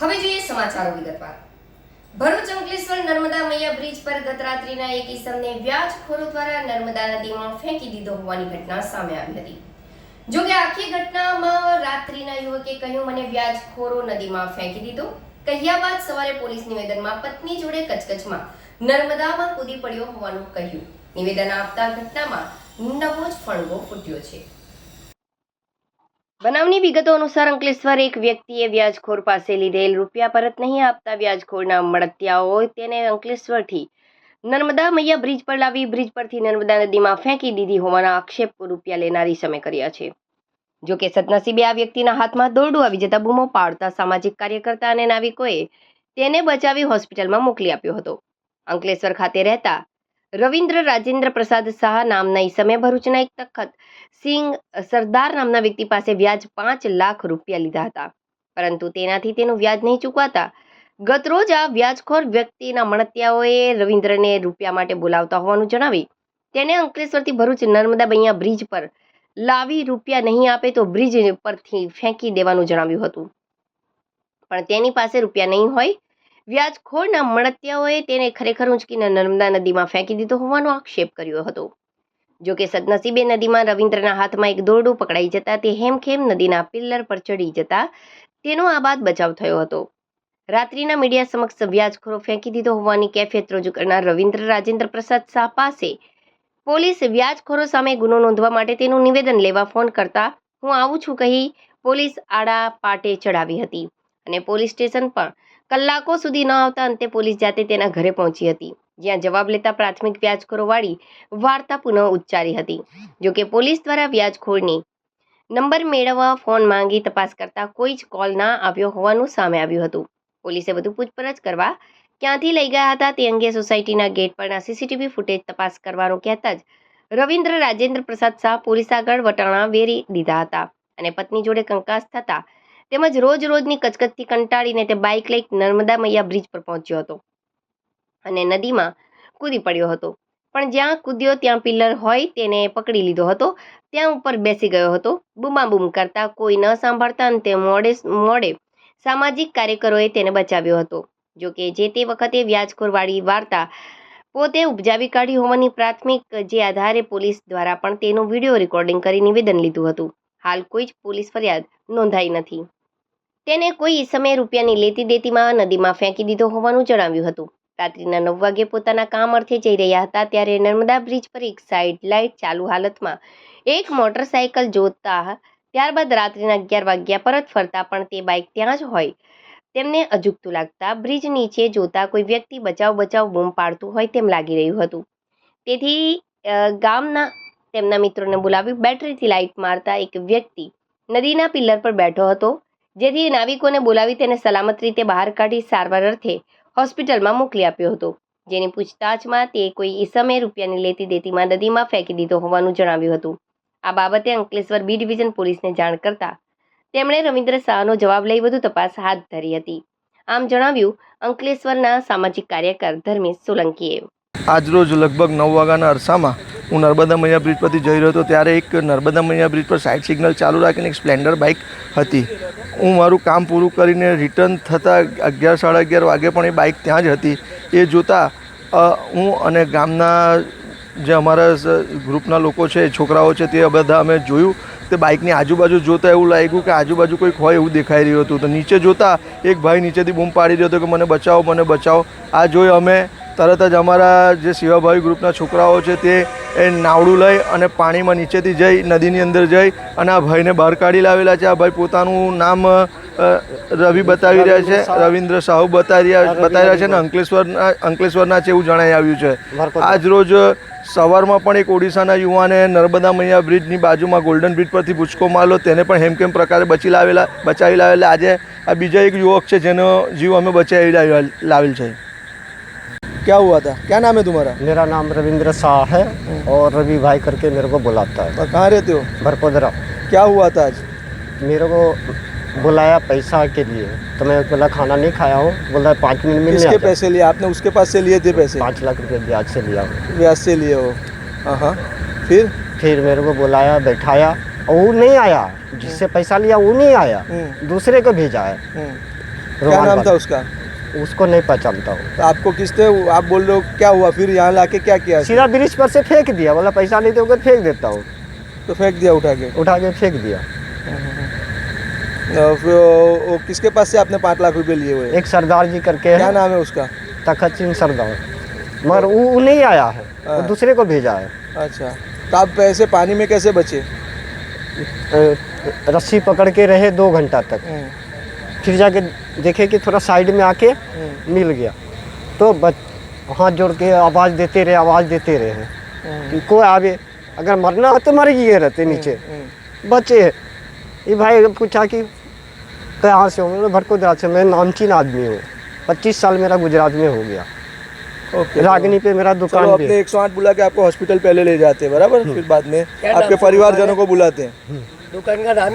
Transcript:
હવે જોઈએ સમાચારો વિગતવાર. ભરૂચ અંકલેશ્વર નર્મદા મૈયા બ્રિજ પર ગત રાત્રિના એક ઈસમને વ્યાજખોરો દ્વારા નર્મદા નદીમાં ફેંકી દીધો હોવાની ઘટના સામે આવી હતી. જો કે આખી ઘટનામાં રાત્રિના યુવકે કહ્યું, મને વ્યાજખોરો નદીમાં ફેંકી દીધો. કહ્યા બાદ સવારે પોલીસ નિવેદનમાં પત્ની જોડે કચકચમાં નર્મદામાં કૂદી પડ્યો હોવાનું કહ્યું. નિવેદન આપતા ઘટનામાં નવો જ ફણગો ફૂટ્યો છે. બનાવની વિગતો અનુસાર અંકલેશ્વર એક વ્યક્તિએ વ્યાજખોર પાસે લીધેલ રૂપિયા પરત નહીં આપતા વ્યાજખોરના મળતિયાઓ તેને અંકલેશ્વરથી નર્મદા મૈયા બ્રિજ પર લાવી બ્રિજ પરથી નર્મદા નદીમાં ફેંકી દીધી હોવાના આક્ષેપ રૂપિયા લેનારી સામે કર્યા છે. જો કે સદનસીબે આ વ્યક્તિના હાથમાં દોરડું આવી જતા બૂમો પાડતા સામાજિક કાર્યકર્તા અને નાવિકોએ તેને બચાવી હોસ્પિટલમાં મોકલી આપ્યો હતો. અંકલેશ્વર ખાતે રહેતા રવિન્દ્ર રાજેન્દ્ર પ્રસાદ શાહ નામના ઈસમે ભરૂચના એક તખત, સિંહ સરદાર નામના વ્યક્તિ પાસે વ્યાજ પાંચ લાખ રૂપિયા લીધા હતા. પરંતુ તેનાથી તેનું વ્યાજ નહીં ચૂકવાતા. ગતરોજ આ વ્યાજખોર વ્યક્તિના મણત્યાઓએ રવિન્દ્રને રૂપિયા માટે બોલાવતા હોવાનું જણાવી, તેને અંકલેશ્વરથી ભરૂચ નર્મદા બૈયા બ્રિજ પર લાવી રૂપિયા નહીં આપે તો બ્રિજ પરથી ફેંકી દેવાનું જણાવ્યું હતું. પણ તેની પાસે રૂપિયા નહીં હોય વ્યાજખોરના મળતિયાઓએ તેને ખરેખર ઉંચકીને નર્મદા નદીમાં ફેંકી દીધો હોવાનો આક્ષેપ કર્યો હતો. જો કે સદનસીબે નદીમાં રવિન્દ્રના હાથમાં એક દોરડું પકડાઈ જતા તે હેમખેમ નદીના પિલ્લર પર ચડી જતા તેનો આ બાદ બચાવ થયો હતો. રાત્રિના મીડિયા સમક્ષ વ્યાજખોરો ફેંકી દીધો હોવાની કેફિયત રજૂ કરનાર રવિન્દ્ર રાજેન્દ્ર પ્રસાદ શાહ પાસે પોલીસ વ્યાજખોરો સામે ગુનો નોંધવા માટે તેનું નિવેદન લેવા ફોન કરતા હું આવું છું કહી પોલીસ આડા પાટે ચડાવી હતી અને પોલીસ સ્ટેશન પર કલાકો સુધી ન આવતા અંતે પોલીસ જાતે તેના ઘરે પહોંચી હતી. જ્યાં જવાબ લેતા પ્રાથમિક વ્યાજખોરોવાળી વાર્તા પુનઃ ઉચ્ચારી હતી. જો કે પોલીસ દ્વારા વ્યાજખોરની નંબર મેળવવા ફોન માંગી તપાસ કરતા કોઈ જ કોલ ના આવ્યો હોવાનું સામે આવ્યું હતું. પોલીસે વધુ પૂછપરછ કરવા ક્યાંથી લઈ ગયા હતા તે અંગે સોસાયટીના ગેટ પરના સીસીટીવી ફૂટેજ તપાસ કરવાનું કહેતા જ રવિન્દ્ર રાજેન્દ્ર પ્રસાદ શાહ પોલીસ આગળ વટાણા વેરી દીધા હતા અને પત્ની જોડે કંકાસ થતા તેમજ રોજ રોજની કચકચથી કંટાળીને તે બાઇક લઈ નર્મદા મૈયા બ્રિજ પર પહોંચ્યો હતો. અને નદીમાં કૂદી પડ્યો હતો. પણ જ્યાં કૂદ્યો ત્યાં પિલ્લર હોય તેને પકડી લીધો હતો. ત્યાં ઉપર બેસી ગયો હતો. બૂમાબૂમ કરતા કોઈ ન સાંભળતા અને તે મોડે મોડે સામાજિક કાર્યકરોએ તેને બચાવ્યો હતો. જો કે જે તે વખતે વ્યાજખોરવાળી વાર્તા પોતે ઉપજાવી કાઢી હોવાની પ્રાથમિક જે આધારે પોલીસ દ્વારા પણ તેનું વીડિયો રેકોર્ડિંગ કરી નિવેદન લીધું હતું. હાલ કોઈ જ પોલીસ ફરિયાદ નોંધાઈ નથી. તેને કોઈ સમયે રૂપિયાની લેતી દેતીમાં નદીમાં ફેંકી દીધો હોવાનું જણાવ્યું હતું. રાત્રિના નવ વાગે પોતાના કામ અર્થે જઈ રહ્યા હતા ત્યારે નર્મદા બ્રિજ પર એક સાઇડ લાઇટ ચાલુ હાલતમાં એક મોટરસાયકલ જોતા ત્યારબાદ રાત્રિના અગિયાર વાગ્યા પરત ફરતા પણ તે બાઇક ત્યાં જ હોય. તેમને અજુગતું લાગતા બ્રિજ નીચે જોતા કોઈ વ્યક્તિ બચાવ બચાવ બૂમ પાડતું હોય તેમ લાગી રહ્યું હતું. તેથી ગામના તેમના મિત્રોને બોલાવી બેટરીથી લાઇટ મારતા એક વ્યક્તિ નદીના પિલ્લર પર બેઠો હતો. જેથી નાવિકોને બોલાવી તેને સલામત રીતે બહાર કાઢી સારવાર અર્થે હોસ્પિટલમાં મોકલી આપ્યો હતો. જેની પૂછતાછમાં તે કોઈ ઈસમે રૂપિયાની લેતી દેતીમાં નદીમાં ફેંકી દીધો હોવાનું જણાવ્યું હતું. આ બાબતે અંકલેશ્વર બી ડિવિઝન પોલીસને જાણ કરતા તેમણે રવિન્દ્ર શાહનો જવાબ લઈ વધુ તપાસ હાથ ધરી હતી. આમ જણાવ્યું, અંકલેશ્વરના સામાજિક કાર્યકર ધર્મેશ સોલંકીએ. આજરોજ લગભગ નવ વાગ્યાના અરસામાં હું નર્મદા મૈયા બ્રિજ પરથી જઈ રહ્યો હતો, ત્યારે એક નર્મદા મૈયા બ્રિજ પર સાઇડ સિગ્નલ ચાલુ રાખીને એક સ્પ્લેન્ડર બાઇક હતી. હું મારું કામ પૂરું કરીને રિટર્ન થતાં અગિયાર, સાડા અગિયાર વાગે પણ એ બાઇક ત્યાં જ હતી. એ જોતાં હું અને ગામના જે અમારા ગ્રુપના લોકો છે, છોકરાઓ છે, તે બધા અમે જોયું. તે બાઇકની આજુબાજુ જોતાં એવું લાગ્યું કે આજુબાજુ કોઈક હોય એવું દેખાઈ રહ્યું હતું. તો નીચે જોતાં, એક ભાઈ નીચેથી બૂમ પાડી રહ્યો હતો કે, મને બચાવો મને બચાવો. આ જોઈ અમે તરત જ અમારા જે સેવાભાવી ગ્રુપના છોકરાઓ છે તે એ નાવડું લઈ અને પાણીમાં નીચેથી જઈ નદીની અંદર જઈ અને આ ભાઈને બહાર કાઢી લાવેલા છે. આ ભાઈ પોતાનું નામ રવિ બતાવી રહ્યા છે. રવિન્દ્ર સાહુ. બતાવી રહ્યા બતાવી રહ્યા છે અને અંકલેશ્વરના અંકલેશ્વરના છે એવું જણાઈ આવ્યું છે. આજ રોજ સવારમાં પણ એક ઓડિશાના યુવાને નર્મદા મૈયા બ્રિજની બાજુમાં ગોલ્ડન બ્રિજ પરથી ભૂચકો મારલો તેને પણ હેમકેમ પ્રકારે બચી લાવેલા બચાવી લાવેલા. આજે આ બીજા એક યુવક છે જેનો જીવ અમે બચાવી લાવેલ લાવેલ છે. क्या हुआ था? क्या नाम है तुम्हारा? मेरा नाम रविंद्र शाह है और रवि भाई करके मेरे को बुलाता है। और कहाँ रहते हो? भरपोदरा क्या हुआ था आज? मेरे को बुलाया पैसा के लिए तो मैं बोला खाना नहीं खाया हूँ। बोला पाँच मिनट मिलने किसके पैसे लिए? आपने उसके पास से लिए थे पैसे? पाँच लाख रुपए ब्याज से लिया हूँ। ब्याज से लिए हो। हाँ फिर? फिर मेरे को बुलाया बैठाया और वो नहीं आया। जिससे पैसा लिया वो नहीं आया। हम्म, दूसरे को भेजा है। हम्म, क्या नाम था उसका? उसको नहीं पहचानता हूँ। तो आपको किसने आप बोल रहे हो क्या हुआ? फिर यहाँ लाके क्या किया? सीधा ब्रिज पर से फेंक दिया बोला पैसा नहीं दोगे फेंक देता हूँ। तो फेंक दिया उठा के? उठा के फेंक दिया। फिर वो- किसके पास से आपने पाँच लाख रुपए लिए हुए? एक सरदार जी करके क्या है। नाम है उसका? तखत सिंह सरदार। मगर वो नहीं आया है वो हाँ। दूसरे को भेजा है। अच्छा। तो आप पैसे पानी में कैसे बचे? रस्सी पकड़ के रहे दो घंटा तक। फिर जाके देखे कि थोड़ा साइड में आके मिल गया। तो बच हाथ जोड़ के आवाज़ देते रहे आवाज़ देते रहे कि कोई आवे अगर मरना हो तो मर गए रहते नीचे। बचे ये भाई पूछा कि कहाँ से हो? मैं भटकोदरा से। मैं नामचीन आदमी हूँ। पच्चीस साल मेरा गुजरात में हो गया। ओके रागनी पे मेरा दुकान अपने है। एक सौ आठ बुला के आपको हॉस्पिटल पहले ले जाते हैं बराबर? फिर बाद में आपके परिवारजनों को बुलाते हैं। दुकान का नाम